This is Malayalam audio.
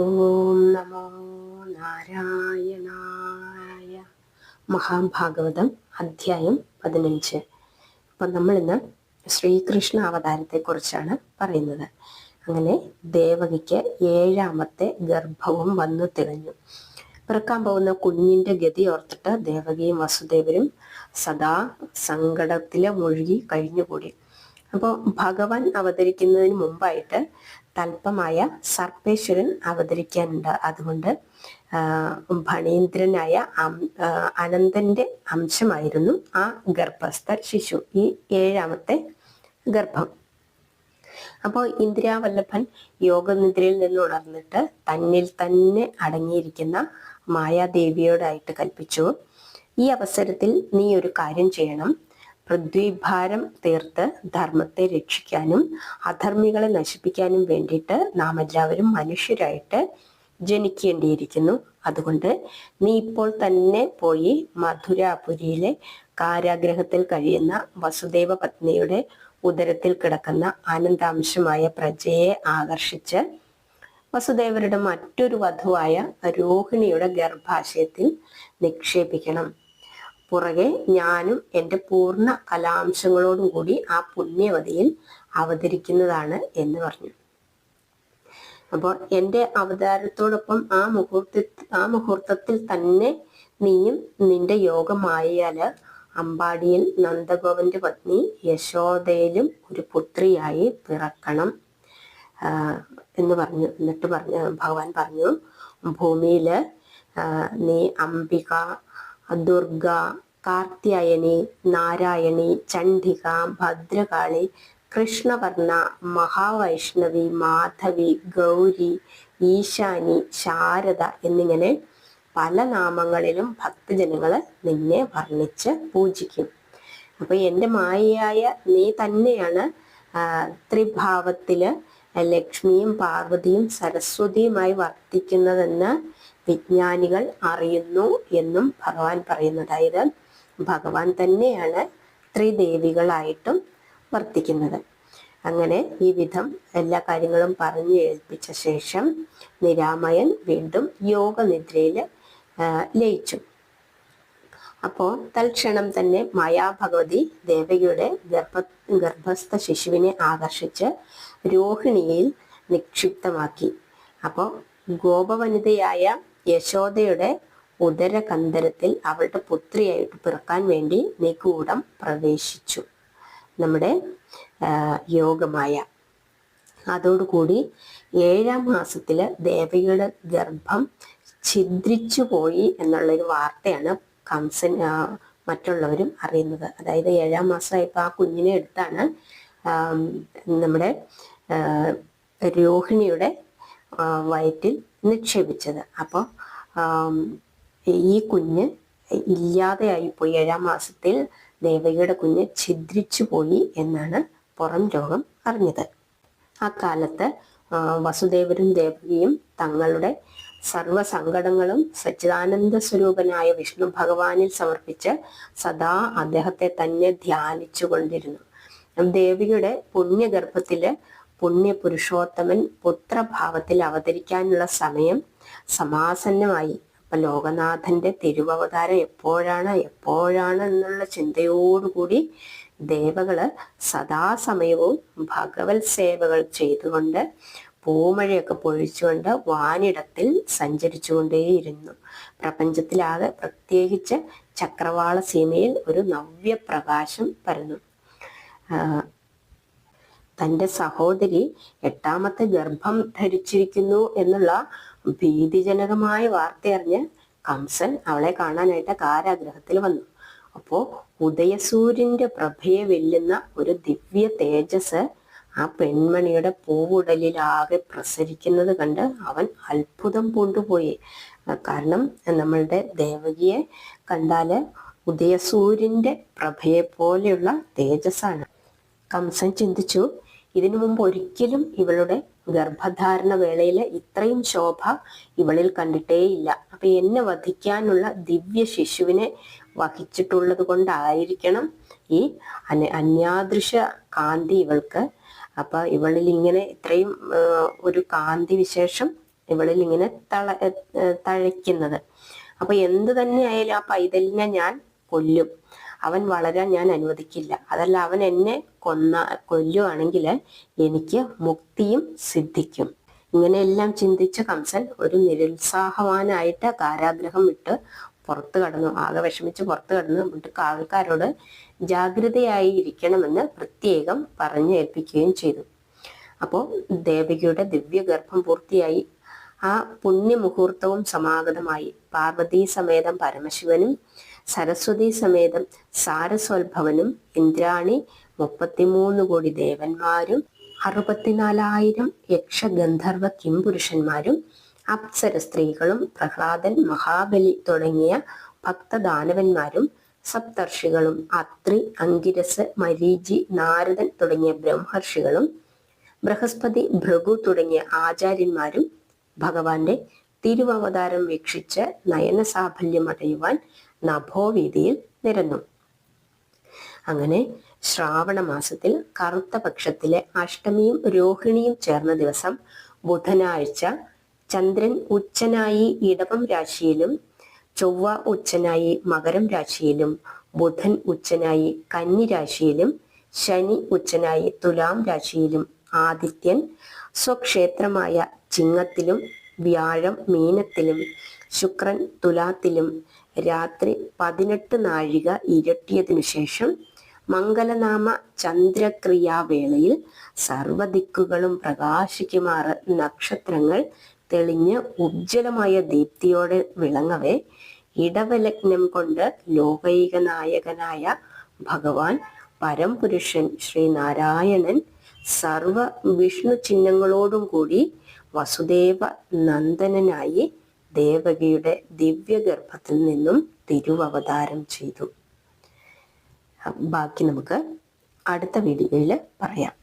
ഓം നമോ നാരായണായ. മഹാഭാഗവതം അധ്യായം പതിനഞ്ച്. അപ്പം നമ്മളിന്ന് ശ്രീകൃഷ്ണ അവതാരത്തെക്കുറിച്ചാണ് പറയുന്നത്. അങ്ങനെ ദേവകിക്ക് ഏഴാമത്തെ ഗർഭവും വന്നു തികഞ്ഞു പിറക്കാൻ പോകുന്ന കുഞ്ഞിന്റെ ഗതി ഓർത്തിട്ട് ദേവകിയും വസുദേവരും സദാ സങ്കടത്തിലെ മുഴുകി കഴിഞ്ഞുകൂടി. അപ്പോൾ ഭഗവാൻ അവതരിക്കുന്നതിന് മുമ്പായിട്ട് തൽപ്പമായ സർപ്പേശ്വരൻ അവതരിക്കാനുണ്ട്. അതുകൊണ്ട് ഭണീന്ദ്രനായ അനന്തന്റെ അംശമായിരുന്നു ആ ഗർഭസ്ഥ ശിശു ഈ ഏഴാമത്തെ ഗർഭം. അപ്പോൾ ഇന്ദിരാവല്ലഭൻ യോഗനിദ്രയിൽ നിന്ന് ഉണർന്നിട്ട് തന്നിൽ തന്നെ അടങ്ങിയിരിക്കുന്ന മായാദേവിയോടായിട്ട് കൽപ്പിച്ചു ഈ അവസരത്തിൽ നീ ഒരു കാര്യം ചെയ്യണം. പൃഥ്വിഭാരം തീർത്ത് ധർമ്മത്തെ രക്ഷിക്കാനും അധർമ്മികളെ നശിപ്പിക്കാനും വേണ്ടിയിട്ട് നാം എല്ലാവരും മനുഷ്യരായിട്ട് ജനിക്കേണ്ടിയിരിക്കുന്നു. അതുകൊണ്ട് നീ ഇപ്പോൾ തന്നെ പോയി മധുരാപുരിയിലെ കാരാഗ്രഹത്തിൽ കഴിയുന്ന വസുദേവ പത്നിയുടെ ഉദരത്തിൽ കിടക്കുന്ന ആനന്ദാംശമായ പ്രജയെ ആകർഷിച്ച് വസുദേവരുടെ മറ്റൊരു വധുവായ രോഹിണിയുടെ ഗർഭാശയത്തിൽ നിക്ഷേപിക്കണം. പുറകെ ഞാനും എന്റെ പൂർണ കലാംശങ്ങളോടും കൂടി ആ പുണ്യവതിയിൽ അവതരിക്കുന്നതാണ് എന്ന് പറഞ്ഞു. അപ്പോൾ എന്റെ അവതാരത്തോടൊപ്പം ആ മുഹൂർത്ത ആ മുഹൂർത്തത്തിൽ തന്നെ നീയും നിന്റെ യോഗമായാൽ അമ്പാടിയിൽ നന്ദഗോപന്റെ പത്നി യശോദയിലും ഒരു പുത്രിയായി പിറക്കണം എന്ന് പറഞ്ഞു. എന്നിട്ട് പറഞ്ഞു ഭഗവാൻ പറഞ്ഞു ഭൂമിയിൽ നീ അംബിക ദുർഗ കാർത്യായനി നാരായണി ചണ്ഡിക ഭദ്രകാളി കൃഷ്ണവർണ മഹാവൈഷ്ണവി മാധവി ഗൗരി ഈശാനി ശാരദ എന്നിങ്ങനെ പല നാമങ്ങളിലും ഭക്തജനങ്ങൾ നിന്നെ വർണിച്ച് പൂജിക്കും. അപ്പൊ എന്റെ മായയായ നീ തന്നെയാണ് ത്രിഭാവത്തിൽ ലക്ഷ്മിയും പാർവതിയും സരസ്വതിയുമായി വർത്തിക്കുന്നതെന്ന് വിജ്ഞാനികൾ അറിയുന്നു എന്നും ഭഗവാൻ പറയുന്നു. അതായത് ഭഗവാൻ തന്നെയാണ് ത്രിദേവികളായിട്ടും വർത്തിക്കുന്നത്. അങ്ങനെ ഈ വിധം എല്ലാ കാര്യങ്ങളും പറഞ്ഞു ഏൽപ്പിച്ച ശേഷം നിരാമയൻ വീണ്ടും യോഗനിദ്രയിൽ ലയിച്ചു. അപ്പോൾ തൽക്ഷണം തന്നെ മായാഭഗവതി ദേവകിയുടെ ഗർഭ ഗർഭസ്ഥ ശിശുവിനെ ആകർഷിച്ച് രോഹിണിയിൽ നിക്ഷിപ്തമാക്കി. അപ്പോൾ ഗോപവനിതയായ യശോദയുടെ ഉദരകന്ധരത്തിൽ അവളുടെ പുത്രിയായിട്ട് പിറക്കാൻ വേണ്ടി നിഗൂഢം പ്രവേശിച്ചു. നമ്മുടെ യോഗമായ. അതോടുകൂടി ഏഴാം മാസത്തിൽ ദേവയുടെ ഗർഭം ഛിദ്രിച്ചു പോയി എന്നുള്ളൊരു വാർത്തയാണ് കംസൻ മറ്റുള്ളവരും അറിയുന്നത്. അതായത് ഏഴാം മാസമായപ്പോൾ ആ കുഞ്ഞിനെ എടുത്താണ് നമ്മുടെ രോഹിണിയുടെ വയറ്റിൽ നിക്ഷേപിച്ചത്. അപ്പോൾ ഈ കുഞ്ഞ് ഇല്ലാതെയായിപ്പോയി ഏഴാം മാസത്തിൽ ദേവകിയുടെ കുഞ്ഞ് ഛിദ്രിച്ചു പോയി എന്നാണ് പുറം രോഗം അറിഞ്ഞത്. ആ കാലത്ത് വസുദേവരും ദേവകിയും തങ്ങളുടെ സർവസങ്കടങ്ങളും സച്ചിദാനന്ദ സ്വരൂപനായ വിഷ്ണു ഭഗവാനിൽ സമർപ്പിച്ച് സദാ അദ്ദേഹത്തെ തന്നെ ധ്യാനിച്ചു കൊണ്ടിരുന്നു ദേവിയുടെ പുണ്യഗർഭത്തിൽ പുണ്യപുരുഷോത്തമൻ പുത്രഭാവത്തിൽ അവതരിക്കാനുള്ള സമയം സമാസന്നമായി. അപ്പൊ ലോകനാഥന്റെ തിരുവവതാരം എപ്പോഴാണ് എപ്പോഴാണ് എന്നുള്ള ചിന്തയോടുകൂടി ദേവകൾ സദാസമയവും ഭഗവത് സേവകൾ ചെയ്തുകൊണ്ട് പൂമഴയൊക്കെ പൊഴിച്ചുകൊണ്ട് വാനിടത്തിൽ സഞ്ചരിച്ചുകൊണ്ടേയിരുന്നു. പ്രപഞ്ചത്തിലാകെ പ്രത്യേകിച്ച് ചക്രവാള സീമയിൽ ഒരു നവ്യപ്രകാശം പരന്നു. തന്റെ സഹോദരി എട്ടാമത്തെ ഗർഭം ധരിച്ചിരിക്കുന്നു എന്നുള്ള ഭീതിജനകമായ വാർത്തയറിഞ്ഞ് കംസൻ അവളെ കാണാനായിട്ട് കാരാഗ്രഹത്തിൽ വന്നു. അപ്പോ ഉദയസൂര്യന്റെ പ്രഭയെ വെല്ലുന്ന ഒരു ദിവ്യ തേജസ് ആ പെൺമണിയുടെ പൂവുടലിലാകെ പ്രസരിക്കുന്നത് കണ്ട് അവൻ അത്ഭുതം പൂണ്ടുപോയി. കാരണം നമ്മളുടെ ദേവകിയെ കണ്ടാൽ ഉദയസൂര്യന്റെ പ്രഭയെ പോലെയുള്ള തേജസ്സാണ്. കംസൻ ചിന്തിച്ചു ഇതിനു മുമ്പ് ഒരിക്കലും ഇവളുടെ ഗർഭധാരണ വേളയിൽ ഇത്രയും ശോഭ ഇവളിൽ കണ്ടിട്ടേയില്ല. അപ്പൊ എന്നെ വധിക്കാനുള്ള ദിവ്യ ശിശുവിനെ വഹിച്ചിട്ടുള്ളത് കൊണ്ടായിരിക്കണം ഈ അന്യാദൃശ കാന്തി ഇവൾക്ക്. അപ്പൊ ഇവളിൽ ഇങ്ങനെ ഇത്രയും ഒരു കാന്തി വിശേഷം ഇവളിൽ ഇങ്ങനെ തള തഴയ്ക്കുന്നത്. അപ്പൊ എന്ത് തന്നെ ആയാലും ആ പൈതലിനെ ഞാൻ കൊല്ലും. അവൻ വളരാൻ ഞാൻ അനുവദിക്കില്ല. അതല്ല അവൻ എന്നെ കൊന്ന കൊല്ലുവാണെങ്കിൽ എനിക്ക് മുക്തിയും സിദ്ധിക്കും. ഇങ്ങനെയെല്ലാം ചിന്തിച്ച കംസൻ ഒരു നിരുത്സാഹവാനായിട്ട് കാരാഗ്രഹം വിട്ട് പുറത്തു കടന്നു. ആകെ വിഷമിച്ച് പുറത്തു കടന്നു എന്നിട്ട് കാവൽക്കാരോട് ജാഗ്രതയായി ഇരിക്കണമെന്ന് പ്രത്യേകം പറഞ്ഞു ഏൽപ്പിക്കുകയും ചെയ്തു. അപ്പോൾ ദേവികയുടെ ദിവ്യഗർഭം പൂർത്തിയായി. ആ പുണ്യമുഹൂർത്തവും സമാഗതമായി. പാർവതീ സമേതം പരമശിവനും സരസ്വതി സമേതം സാരസ്വത്ഭവനും ഇന്ദ്രാണി മുപ്പത്തിമൂന്ന് കോടി ദേവന്മാരും അറുപത്തിനാലായിരം യക്ഷഗന്ധർവ കിംപുരുഷന്മാരും അപ്സര സ്ത്രീകളും പ്രഹ്ലാദൻ മഹാബലി തുടങ്ങിയ ഭക്തദാനവന്മാരും സപ്തർഷികളും അത്രി അങ്കിരസ് മരീചി നാരദൻ തുടങ്ങിയ ബ്രഹ്മർഷികളും ബൃഹസ്പതി ഭൃഗു തുടങ്ങിയ ആചാര്യന്മാരും ഭഗവാന്റെ തിരുവവതാരം വീക്ഷിച്ച് നയനസാഫല്യമടയുവാൻ നഭോവീതിയിൽ നിരന്നു. അങ്ങനെ ശ്രാവണ മാസത്തിൽ കറുത്ത പക്ഷത്തിലെ അഷ്ടമിയും രോഹിണിയും ചേർന്ന ദിവസം ബുധനാഴ്ച ചന്ദ്രൻ ഉച്ചനായി ഇടവം രാശിയിലും ചൊവ്വ ഉച്ചനായി മകരം രാശിയിലും ബുധൻ ഉച്ചനായി കന്നി രാശിയിലും ശനി ഉച്ചനായി തുലാം രാശിയിലും ആദിത്യൻ സ്വക്ഷേത്രമായ ചിങ്ങത്തിലും വ്യാഴം മീനത്തിലും ശുക്രൻ തുലാത്തിലും രാത്രി പതിനെട്ട് നാഴിക ഇരട്ടിയതിനു ശേഷം മംഗലനാമ ചന്ദ്രക്രിയാവേളയിൽ സർവദിക്കുകളും പ്രകാശിക്കുമാറ് നക്ഷത്രങ്ങൾ തെളിഞ്ഞ് ഉജ്ജ്വലമായ ദീപ്തിയോടെ വിളങ്ങവേ. ഇടവലഗ്നം കൊണ്ട് ലോകൈക നായകനായ ഭഗവാൻ പരംപുരുഷൻ ശ്രീനാരായണൻ സർവ വിഷ്ണു ചിഹ്നങ്ങളോടും കൂടി വസുദേവ നന്ദനനായി ദേവകിയുടെ ദിവ്യഗർഭത്തിൽ നിന്നും തിരുവവതാരം ചെയ്തു. ബാക്കി നമുക്ക് അടുത്ത വീഡിയോയിൽ പറയാം.